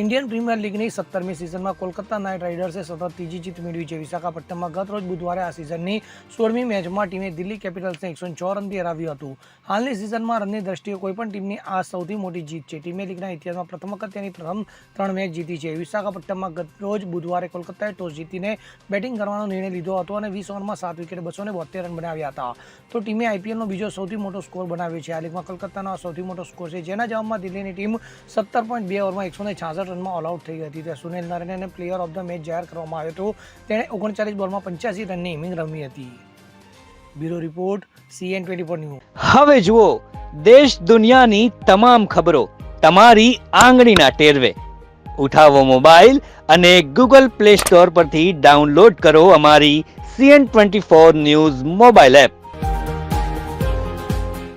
Indian premier લીગની સત્તરમી સિઝનમાં Kolkata night રાઇડર્સે સતત ત્રીજી જીત મેળવી છે. વિશાખાપટ્ટનમમાં ગત રોજ બુધવારે આ સિઝનની સોળમી મેચમાં ટીમે દિલ્હી કેપિટલ્સને એકસો છ રનથી હરાવ્યું હતું. હાલની સિઝનમાં રનની દ્રષ્ટિએ કોઈપણ ટીમની આ સૌથી મોટી જીત છે. ટીમે લીગના ઇતિહાસમાં પ્રથમ વખત તેની પ્રથમ ત્રણ મેચ જીતી છે. વિશાખાપટ્ટનમમાં ગત રોજ બુધવારે કોલકાતાએ ટોસ જીતીને બેટિંગ કરવાનો નિર્ણય લીધો હતો અને વીસ ઓવરમાં સાત વિકેટે બસો બોતેર રન બનાવ્યા હતા. તો ટીમે આઈપીએલનો બીજો સૌથી મોટો સ્કોર બનાવ્યો છે. આ લીગમાં કોલકાતાનો સૌથી મોટો સ્કોર છે. જેના જવાબમાં દિલ્હીની ટીમ સત્તર પોઈન્ટ બે ઓવરમાં એકસો ને છાસઠ રનમાં ઓલ થઈ હતી. ત્યાં સુનિલ નારાયણને પ્લેયર ઓફ ધ મેચ જાહેર કરવામાં આવ્યો હતો. તેણે ઓગણચાલીસ બોલમાં પંચ્યાસી રનની ઇનિંગ રમી હતી. Bureau report CN twenty four news હવે જુઓ, દેશ દુનિયાની તમામ ખબરો તમારી આંગળીના ટેરવે. ઉઠાવો મોબાઈલ અને ગૂગલ પ્લે સ્ટોર પરથી ડાઉનલોડ કરો અમારી CN twenty four news mobile app